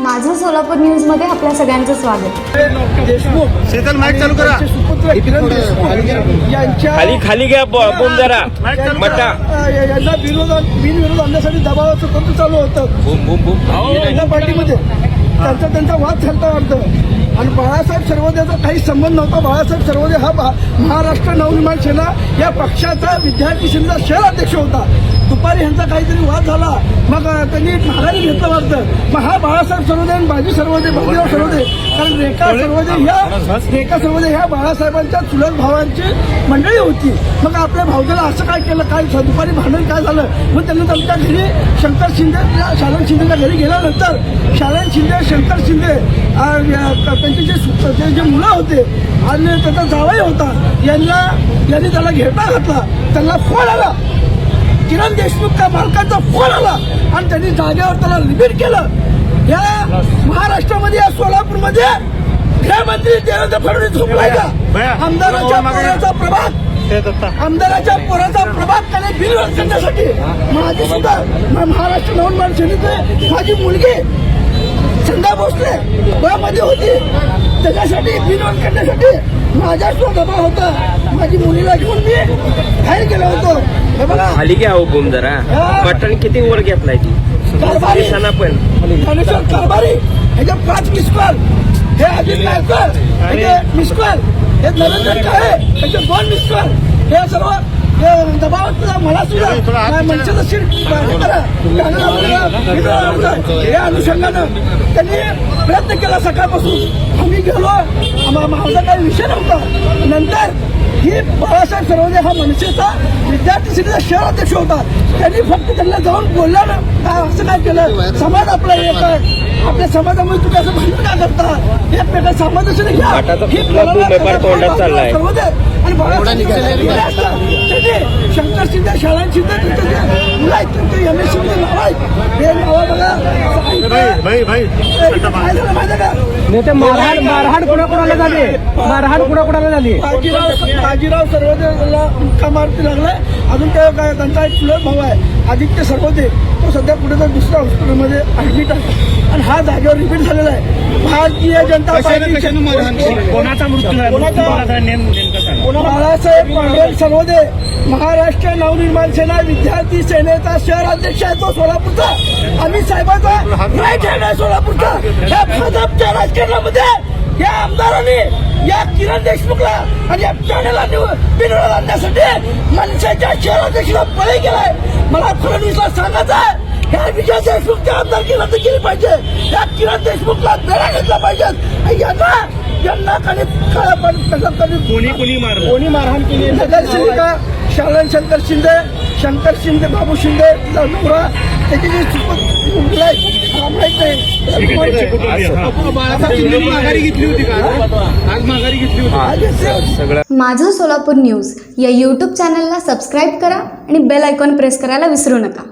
माझं सोलापूर न्यूजमध्ये आपल्या सगळ्यांचं स्वागत. देशमुख शीतल माईक चालू करा. सुपुत्र किरण देशमुख यांच्या खाली खाली घ्या ब- बोम जरा. मटा. यांना विरोध बिनविरोध आणण्यासाठी दबावाचं तंत्र चालू होतं. बुम बुम बुम जनता पार्टीमध्ये. त्यांचा त्यांचा वाद झालता वाटतं. आणि बाळासाहेब सर्वोदयाचा काही संबंध नव्हता. बाळासाहेब सर्वोदय हा भा- महाराष्ट्र नवनिर्माण सेना या पक्षाचा विद्यार्थी सेनेचा शहर अध्यक्ष होता. ह्यांचा काहीतरी वाद झाला. मग त्यांनी माघारी घेतलं वाटतं. मग हा बाळासाहेब सर्वोदय आणि बाजी सर्वोदय बाजीराव सर्वोदय कारण रेखा सर्वोदय ह्या रेखा सर्वोदय ह्या बाळासाहेबांच्या चुलत भावांची मंडळी होती. मग आपल्या भाऊजाला असं काय केलं? काय दुपारी भांडण काय झालं? मग त्यांनी आमच्या घरी शंकर शिंदे शालन शिंदेच्या घरी गेल्यानंतर शालन शिंदे शंकर शिंदे त्यांचे जे ते जे मुलं होते आणि त्याचा जावई होता यांना यांनी त्याला घेरता घातला. त्यांना फोन आला. किरण देशमुख त्या मालकाचा फोन आला आणि त्यांनी जागेवर त्याला रिपीट केलं. या महाराष्ट्रामध्ये या सोलापूरमध्ये गृहमंत्री देवेंद्र फडणवीस झोपलाय का? आमदाराच्या. पोराचा प्रभाग. आमदाराच्या पोराचा प्रभाग त्याने बिनविरोध करण्यासाठी. माझी सुद्धा महाराष्ट्र नवनिर्माण सेनेचे माझी मुलगी संध्या भोसले वयामध्ये होती. त्याच्यासाठी बिनविरोध करण्यासाठी सुद्धा दबाव होता. माझी मुलीला घेऊन मी बाहेर गेलो होतो. हे बघा. खाली घ्या हो बुम जरा. मटण किती वर घेतलाय ती? कारभारी. पण. कारभारी. ह्याचे पाच मिस कॉल हे अजित नायकर ह्याचे मिस कॉल हे नरेंद्र काळे ह्याचे दोन मिस कॉल हे सर्व सुद्धा मला सुद्धा मनसेचं सीट हे हे. हे अनुषंगानं त्यांनी प्रयत्न केला सकाळपासून. आम्ही गेलो. माझा काही विषय नव्हता. नंतर ही बाळासाहेब सर्वोदय हा मनसेचा विद्यार्थी सेनेचा शहर अध्यक्ष होता. त्यांनी फक्त त्यांना जाऊन बोलला ना काय असं काय केलं? समाज आपला एक आहे. आपल्या समाजामध्ये तुम्ही असं भांडण का करता? घ्या ही कुठला बोलायला भूमी पार तोंडात चाललाय. सर्वोदय आणि बाळासाहेब त्यांनी शंकर शिंदे शाळा शिंदे त्यांचे जे मुलं आहेत त्यांचे एम एस शिंदे नाव आहेत हे नावं बघा. भाई भाई काय झालं माहिती आहे का? नेते मारहाण मारहाण कोणाकोणाला झाली? मारहाण कोणाकोणाला झाली? बाजीराव बाजीराव सर्वोदयला मुक्का मारती लागलाय. अजून त्या काय त्यांचा एक चुलत भाऊ आहे. आदित्य सर्वोदय. तो सध्या कुठे तर दुसऱ्या हॉस्पिटलमध्ये ऍडमिट आहे. आणि हा जागेवर रिपीट झालेला आहे. भारतीय जनता पार्टी कोणाचा मृत्यू झाला? कोणाचा? कोणाचा नेम नेमकं बाळासाहेब पांडुरंग सर्वोदय महाराष्ट्र नवनिर्माण सेना विद्यार्थी सेनेचा शहर अध्यक्ष आहे तो सोलापूरचा. अमित साहेबांचा राईट हँड आहे सोलापूरचा. या भाजपच्या राजकारणामध्ये या आमदारांनी या किरण देशमुखला आणि या ठाण्याला निव- आणण्यासाठी मनसेच्या शहर अध्यक्षाला बळी गेलाय मला फडणवीसला सांगायचं आहे ह्या विजय देशमुखच्या केला तर केली पाहिजे. या किरण देशमुखला बेडा घेतला पाहिजे. यांना यांना काही काळा पण कधी कोणी कोणी मारलं? कोणी मारहाण केली? नगरसेविका शालन शंकर शिंदे शंकर शिंदे बाबू शिंदे नवरा त्याची जी. माघारी घेतली होती का? आज माघारी घेतली होती. आज सगळं. माझं सोलापूर न्यूज या यूट्यूब चॅनलला सबस्क्राईब करा आणि बेल आयकॉन प्रेस करायला विसरू नका.